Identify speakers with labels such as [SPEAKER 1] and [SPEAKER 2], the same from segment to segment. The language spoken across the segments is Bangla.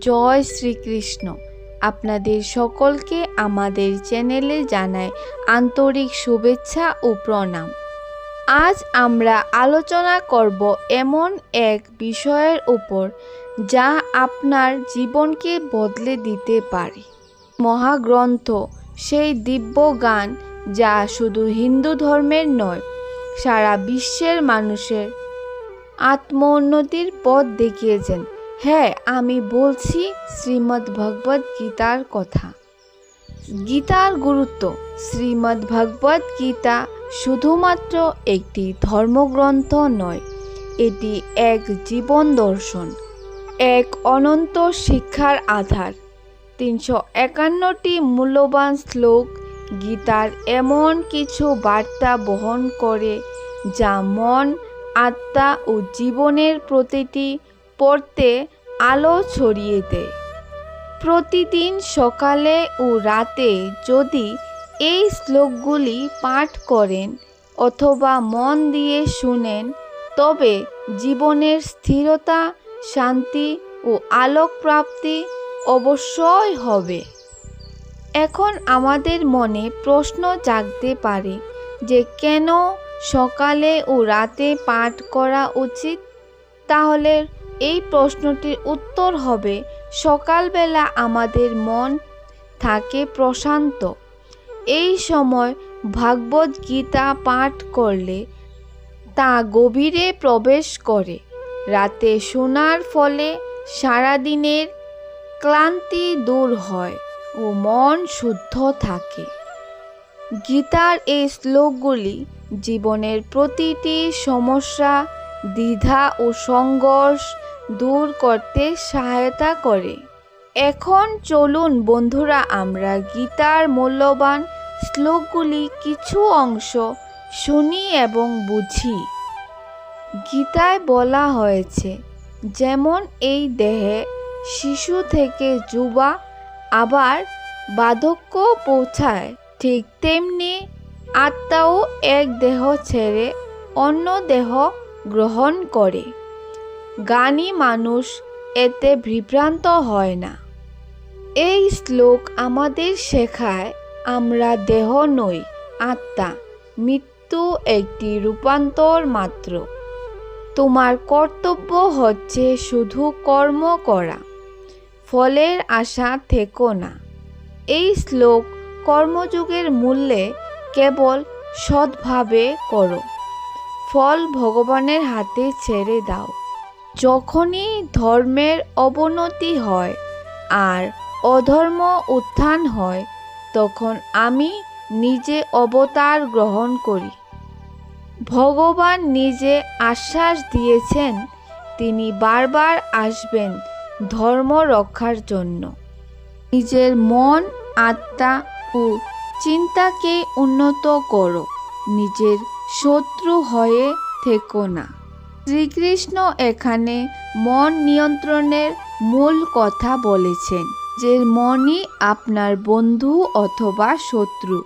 [SPEAKER 1] জয় শ্রীকৃষ্ণ। আপনাদের সকলকে আমাদের চ্যানেলে জানাই আন্তরিক শুভেচ্ছা ও প্রণাম। আজ আমরা আলোচনা করব এমন এক বিষয়ের উপর যা আপনার জীবনকে বদলে দিতে পারে। মহাগ্রন্থ সেই দিব্য গান যা শুধু হিন্দু ধর্মের নয়, সারা বিশ্বের মানুষের আত্মোন্নতির পথ দেখিয়েছেন। হ্যাঁ আমি বলছি শ্রীমদ্ ভগবদ গীতার কথা। গীতার গুরুত্ব। শ্রীমদ্ ভগবদ গীতা শুধুমাত্র একটি ধর্মগ্রন্থ নয়, এটি এক জীবন দর্শন, এক অনন্ত শিক্ষার আধার। তিনশো একান্নটি মূল্যবান শ্লোক গীতার এমন কিছু বার্তা বহন করে যা মন, আত্মা ও জীবনের প্রতিটি পড়তে আলো ছড়িয়ে দেয় প্রতিদিন সকালে ও রাতে যদি এই শ্লোকগুলি পাঠ করেন অথবা মন দিয়ে শুনেন, তবে জীবনের স্থিরতা, শান্তি ও আলোক প্রাপ্তি অবশ্যই হবে। এখন আমাদের মনে প্রশ্ন জাগতে পারে যে কেন সকালে ও রাতে পাঠ করা উচিত? তাহলে এই প্রশ্নটির উত্তর হবে, সকালবেলা আমাদের মন থাকে প্রশান্ত। এই সময় ভাগবত গীতা পাঠ করলে তা গভীরে প্রবেশ করে। রাতে শোনার ফলে সারাদিনের ক্লান্তি দূর হয় ও মন শুদ্ধ থাকে। গীতার এই শ্লোকগুলি জীবনের প্রতিটি সমস্যা দ্বিধা ও সংঘর্ষ দূর করতে সহায়তা করে। এখন চলুন বন্ধুরা, আমরা গীতার মূল্যবান শ্লোকগুলি কিছু অংশ শুনি এবং বুঝি। গীতায় বলা হয়েছে, যেমন এই দেহে শিশু থেকে যুবা আবার বার্ধক্য পৌঁছায়, ঠিক তেমনি আত্মাও এক দেহ ছেড়ে অন্য দেহ গ্রহণ করে। জ্ঞানী মানুষ এতে বিভ্রান্ত হয় না। এই শ্লোক আমাদের শেখায়, আমরা দেহ নই, আত্মা, মৃত্যু একটি রূপান্তর মাত্র। তোমার কর্তব্য হচ্ছে শুধু কর্ম করা, ফলের আশা থেকো না। এই শ্লোক কর্মযুগের মূল্যে কেবল সৎভাবে করো। ফল ভগবানের হাতে ছেড়ে দাও। যখনই ধর্মের অবনতি হয় আর অধর্ম উত্থান হয়, তখন আমি নিজে অবতার গ্রহণ করি। ভগবান নিজে আশ্বাস দিয়েছেন, তিনি বারবার আসবেন ধর্ম রক্ষার জন্য। নিজের মন, আত্মা ও চিন্তাকে উন্নত করো। নিজের শত্রু হয়ে থেকো না। শ্রীকৃষ্ণ এখানে মন নিয়ন্ত্রণের মূল কথা বলেছেন যে মনই আপনার বন্ধু অথবা শত্রু।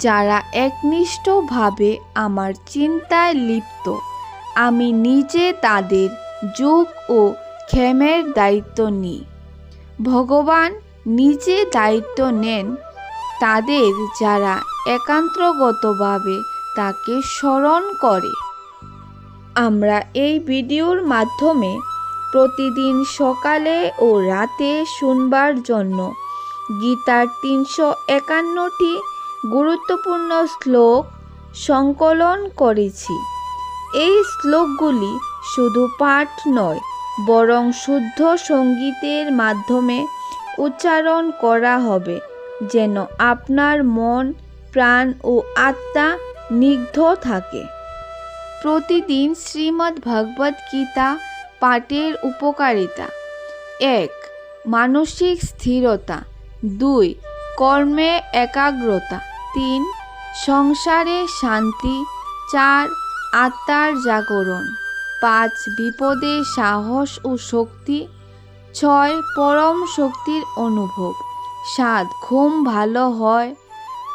[SPEAKER 1] যারা একনিষ্ঠভাবে আমার চিন্তায় লিপ্ত, আমি নিজে তাদের যোগ ও ক্ষেমের দায়িত্ব নিই। ভগবান নিজে দায়িত্ব নেন, তাদের যারা একান্তগতভাবে তাকে স্মরণ করে। আমরা এই ভিডিওর মাধ্যমে প্রতিদিন সকালে ও রাতে শুনবার জন্য গীতার তিনশো একান্নটি গুরুত্বপূর্ণ শ্লোক সংকলন করেছি। এই শ্লোকগুলি শুধু পাঠ নয়, বরং শুদ্ধ সঙ্গীতের মাধ্যমে উচ্চারণ করা হবে, যেন আপনার মন প্রাণ ও আত্মা নিগ্ধ থাকে। প্রতিদিন শ্রীমদ্ ভগবদ গীতা পাঠের উপকারিতা। এক, মানসিক স্থিরতা। দুই, কর্মে একাগ্রতা। তিন, সংসারে শান্তি। চার, আত্মার জাগরণ। পাঁচ, বিপদে সাহস ও শক্তি। ছয়, পরম শক্তির অনুভব। সাত, ঘুম ভালো হয়।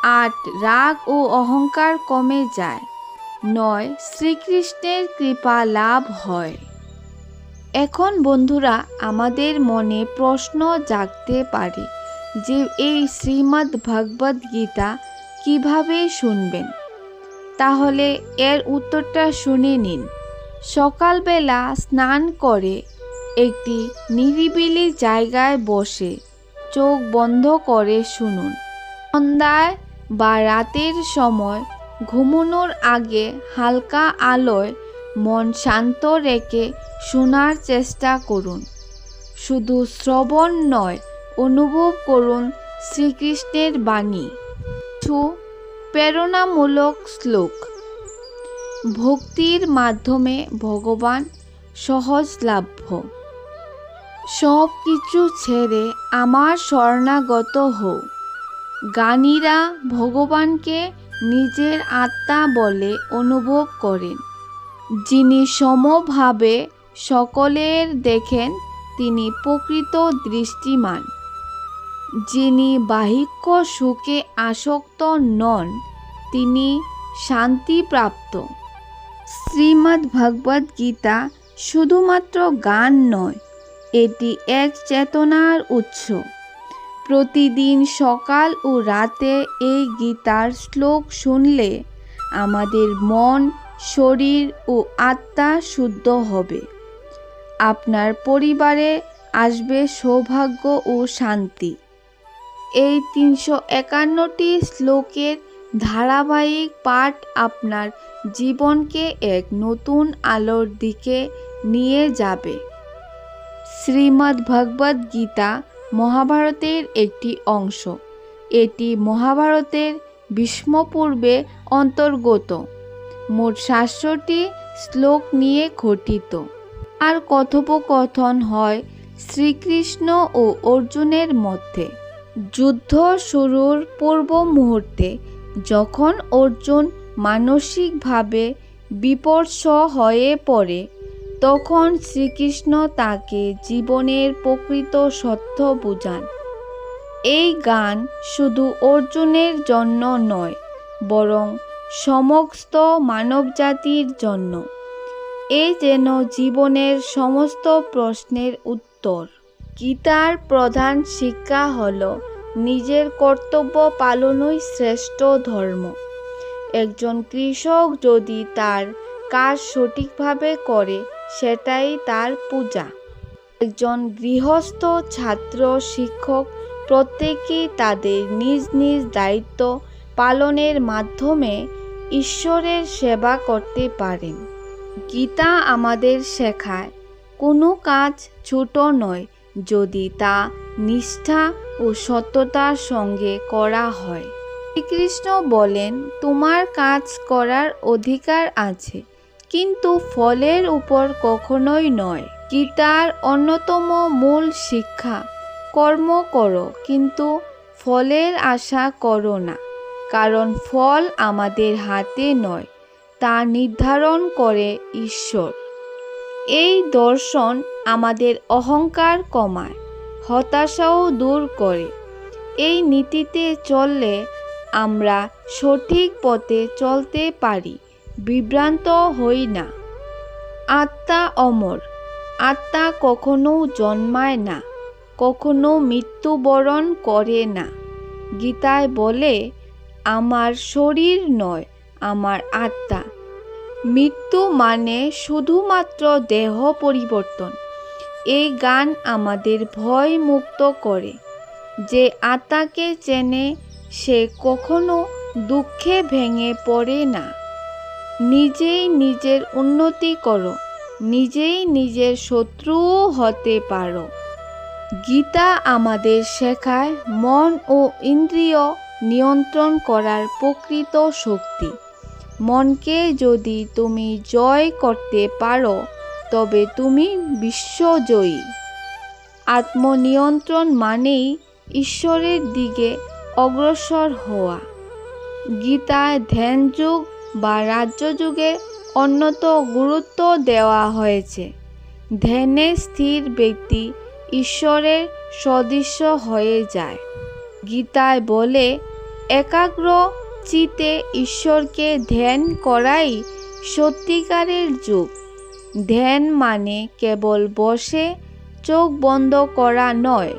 [SPEAKER 1] আট রাগ ও অহংকার কমে যায়। নয়, শ্রীকৃষ্ণের কৃপা লাভ হয়। এখন বন্ধুরা, আমাদের মনে প্রশ্ন জাগতে পারে যে এই শ্রীমদ্ ভগবদ গীতা কীভাবে শুনবেন? তাহলে এর উত্তরটা শুনে নিন। সকালবেলা স্নান করে একটি নিরিবিলি জায়গায় বসে চোখ বন্ধ করে শুনুন। সন্ধ্যায় বা রাতের সময় ঘুমানোর আগে হালকা আলোয় মন শান্ত রেখে শোনার চেষ্টা করুন। শুধু শ্রবণ নয়, অনুভব করুন শ্রীকৃষ্ণের বাণী। কিছু প্রেরণামূলক শ্লোক। ভক্তির মাধ্যমে ভগবান সহজলাভ্য। সব কিছু ছেড়ে আমার শরণাগত হও। জ্ঞানীরা ভগবানকে নিজের আত্মা বলে অনুভব করেন। যিনি সমভাবে সকলের দেখেন, তিনি প্রকৃত দৃষ্টিমান। যিনি বাহিক্য সুখে আসক্ত নন, তিনি শান্তিপ্রাপ্ত। শ্রীমদ্ ভগবদ গীতা শুধুমাত্র গান নয়, এটি এক চেতনার উৎস। প্রতিদিন সকাল ও রাতে এই গীতার শ্লোক শুনলে আমাদের মন, শরীর ও আত্মা শুদ্ধ হবে। আপনার পরিবারে আসবে সৌভাগ্য ও শান্তি। এই তিনশো একান্নটি শ্লোকের ধারাবাহিক পাঠ আপনার জীবনকে এক নতুন আলোর দিকে নিয়ে যাবে। শ্রীমদ্ গীতা মহাভারতের একটি অংশ। এটি মহাভারতের ভীষ্মপূর্বে অন্তর্গত। মোট সাতশোটি শ্লোক নিয়ে গঠিত। আর কথোপকথন হয় শ্রীকৃষ্ণ ও অর্জুনের মধ্যে। যুদ্ধ শুরুর পূর্ব মুহূর্তে যখন অর্জুন মানসিকভাবে বিপর্ষ হয়ে পড়ে তখন শ্রীকৃষ্ণ তাকে জীবনের প্রকৃত সত্য বুঝান। এই গান শুধু অর্জুনের জন্য নয়, বরং সমস্ত মানবজাতির জন্য। এ যেন জীবনের সমস্ত প্রশ্নের উত্তর। গীতার প্রধান শিক্ষা হল, নিজের কর্তব্য পালনই শ্রেষ্ঠ ধর্ম। একজন কৃষক যদি তার কাজ সঠিকভাবে করে সেটাই তার পূজা। একজন গৃহস্থ, ছাত্র, শিক্ষক প্রত্যেকেই তাদের নিজ নিজ দায়িত্ব পালনের মাধ্যমে ঈশ্বরের সেবা করতে পারেন। গীতা আমাদের শেখায়, কোনো কাজ ছোট নয় যদি তা নিষ্ঠা ও সত্যতার সঙ্গে করা হয়। শ্রীকৃষ্ণ বলেন, তোমার কাজ করার অধিকার আছে কিন্তু ফলের উপর কখনোই নয়। গীতার অন্যতম মূল শিক্ষা? কর্ম করো, কিন্তু ফলের আশা করো না। কারণ ফল আমাদের হাতে নয়, তা নির্ধারণ করে ঈশ্বর। এই দর্শন আমাদের অহংকার কমায়, হতাশাও দূর করে। এই নীতিতে চললে আমরা সঠিক পথে চলতে পারি। বিভ্রান্ত হই না। আত্মা অমর, আত্মা কখনো জন্মায় না, কখনো মৃত্যুবরণ করে না। গীতায় বলে, আমার শরীর নয়, আমার আত্মা। মৃত্যু মানে শুধুমাত্র দেহ পরিবর্তন। এই গান আমাদের ভয় মুক্ত করে। যে আত্মাকে চেনে, সে কখনো দুঃখে ভেঙে পড়ে না। নিজেই নিজের উন্নতি করো, নিজেই নিজের শত্রুও হতে পারো। গীতা আমাদের শেখায় মন ও ইন্দ্রিয় নিয়ন্ত্রণ করার প্রকৃত শক্তি। মনকে যদি তুমি জয় করতে পারো, তবে তুমি বিশ্বজয়ী। আত্মনিয়ন্ত্রণ মানেই ঈশ্বরের দিকে অগ্রসর হওয়া। গীতায় ধ্যানযুগ বা রাজ্যযুগে অন্যত গুরুত্ব দেওয়া হয়েছে। ধ্যানে স্থির ব্যক্তি ঈশ্বরের সদৃশ্য হয়ে যায়। গীতায় বলে, একাগ্র চিতে ঈশ্বরকে ধ্যান করাই সত্যিকারের যুগ। ধ্যান মানে কেবল বসে চোখ বন্ধ করা নয়,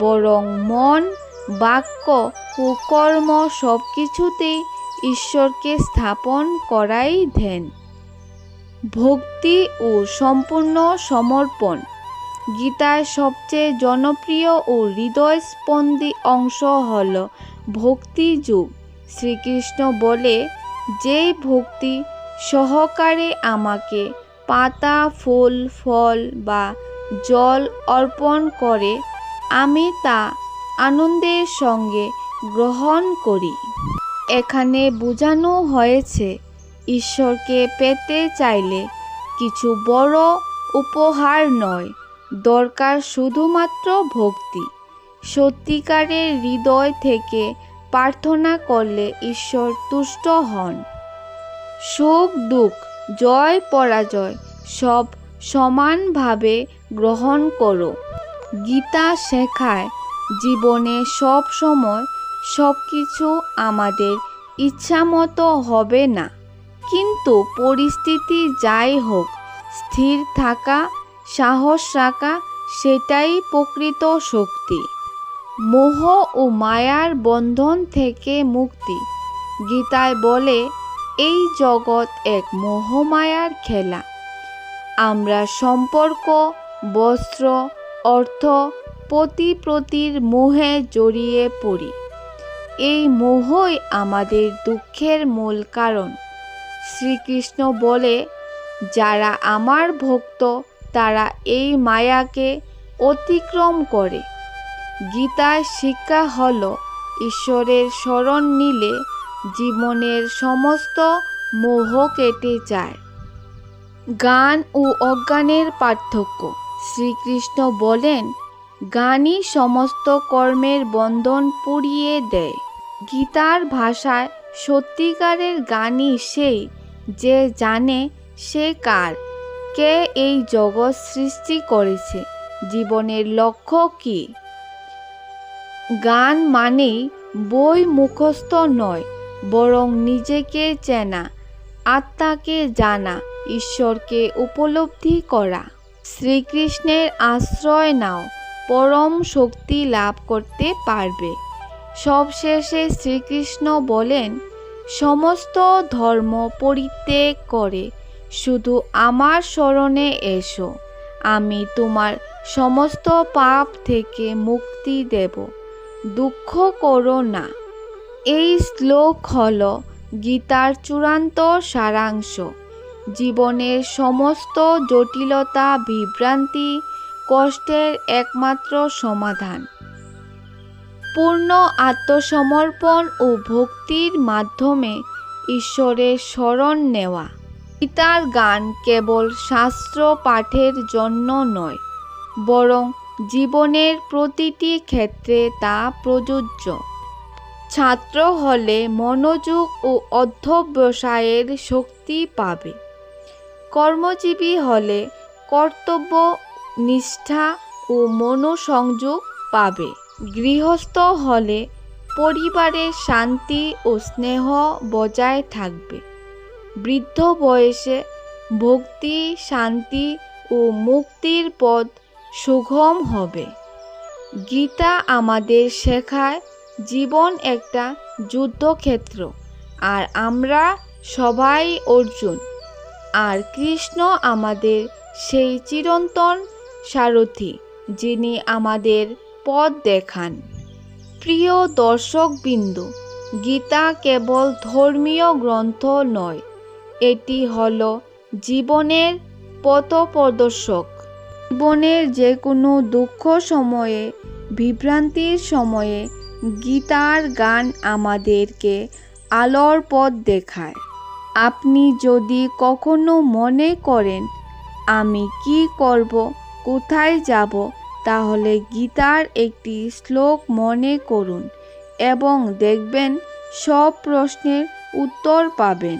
[SPEAKER 1] বরং মন, বাক্য ও কর্ম সব কিছুতেই ঈশ্বরকে স্থাপন করাই ধ্যান। ভক্তি ও সম্পূর্ণ সমর্পণ। গীতার সবচেয়ে জনপ্রিয় ও হৃদয়স্পন্দী অংশ হল ভক্তি যুগ। শ্রীকৃষ্ণ বলে যেই ভক্তি সহকারে আমাকে পাতা, ফুল, ফল বা জল অর্পণ করে, আমি তা আনন্দের সঙ্গে গ্রহণ করি। এখানে বোঝানো হয়েছে, ঈশ্বরকে পেতে চাইলে কিছু বড় উপহার নয়, দরকার শুধুমাত্র ভক্তি। সত্যিকারের হৃদয় থেকে প্রার্থনা করলে ঈশ্বর তুষ্ট হন। সুখ, দুঃখ, জয়, পরাজয় সব সমানভাবে গ্রহণ করো। গীতা শেখায়, জীবনে সব সময় সব কিছু আমাদের ইচ্ছামতো হবে না। কিন্তু পরিস্থিতি যাই হোক, স্থির থাকা, সাহস রাখা, সেটাই প্রকৃত শক্তি। মোহ ও মায়ার বন্ধন থেকে মুক্তি। গীতায় বলে, এই জগৎ এক মোহমায়ার খেলা। আমরা সম্পর্ক, বস্ত্র, অর্থ পতি প্রতির মোহে জড়িয়ে পড়ি। এই মোহই আমাদের দুঃখের মূল কারণ। শ্রীকৃষ্ণ বলে, যারা আমার ভক্ত, তারা এই মায়াকে অতিক্রম করে। গীতার শিক্ষা হল, ঈশ্বরের শরণ নিলে জীবনের সমস্ত মোহ কেটে যায়। গান ও অজ্ঞানের পার্থক্য। শ্রীকৃষ্ণ বলেন গানই সমস্ত কর্মের বন্ধন পুড়িয়ে দেয়। গীতার ভাষায় সত্যিকারের গানই সেই, যে জানে সে কার। কে এই জগৎ সৃষ্টি করেছে? জীবনের লক্ষ্য কী? গান মানেই বই মুখস্থ নয়, বরং নিজেকে চেনা, আত্মাকে জানা, ঈশ্বরকে উপলব্ধি করা। শ্রীকৃষ্ণের আশ্রয় নাও পরম শক্তি লাভ করতে পারবে। সবশেষে শ্রীকৃষ্ণ বলেন, সমস্ত ধর্ম পরিত্যাগ করে, শুধু আমার স্মরণে এসো। আমি তোমার সমস্ত পাপ থেকে মুক্তি দেব। দুঃখ করো না। এই শ্লোক হল গীতার চূড়ান্ত সারাংশ। জীবনের সমস্ত জটিলতা, বিভ্রান্তি কষ্টের একমাত্র সমাধান। পূর্ণ আত্মসমর্পণ ও ভক্তির মাধ্যমে ঈশ্বরের স্মরণ নেওয়া। গীতার গান কেবল শাস্ত্র পাঠের জন্য নয়, বরং জীবনের প্রতিটি ক্ষেত্রে তা প্রযোজ্য। ছাত্র হলে মনোযোগ ও অধ্যবসায়ের শক্তি পাবে। কর্মজীবী হলে কর্তব্য নিষ্ঠা ও মনোসংযোগ পাবে। গৃহস্থ হলে পরিবারের শান্তি ও স্নেহ বজায় থাকবে। বৃদ্ধ বয়সে ভক্তি, শান্তি ও মুক্তির পথ সুগম হবে। গীতা আমাদের শেখায়, জীবন একটা যুদ্ধক্ষেত্র, আর আমরা সবাই অর্জুন। আর কৃষ্ণ আমাদের সেই চিরন্তন সারথি, যিনি আমাদের পথ দেখান। প্রিয় দর্শকবৃন্দ, গীতা কেবল ধর্মীয় গ্রন্থ নয়, এটি হল জীবনের পথপ্রদর্শক। জীবনের যে কোনো দুঃখ সময়ে, বিভ্রান্তির সময়ে, গীতার গান আমাদেরকে আলোর পথ দেখায়। আপনি যদি কখনো মনে করেন, আমি কি করব কোথায় যাব তাহলে গীতার একটি শ্লোক মনে করুন এবং দেখবেন সব প্রশ্নের উত্তর পাবেন।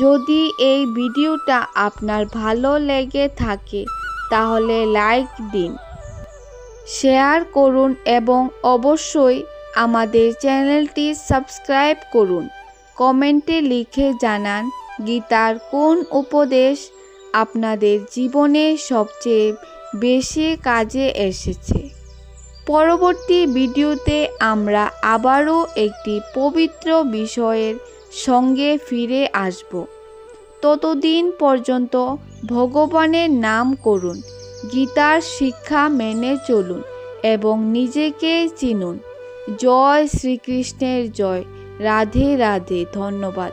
[SPEAKER 1] যদি এই ভিডিওটা আপনার ভালো লেগে থাকে, তাহলে লাইক দিন, শেয়ার করুন এবং অবশ্যই আমাদের চ্যানেলটি সাবস্ক্রাইব করুন। কমেন্টে লিখে জানান গীতার কোন উপদেশ আপনাদের জীবনে সবচেয়ে বেশি কাজে এসেছে। পরবর্তী ভিডিওতে আমরা আবারও একটি পবিত্র বিষয়ের সঙ্গে ফিরে আসব। ততদিন পর্যন্ত ভগবানের নাম করুন, গীতার শিক্ষা মেনে চলুন এবং নিজেকে চিনুন। জয় শ্রীকৃষ্ণের জয়। রাধে রাধে, ধন্যবাদ।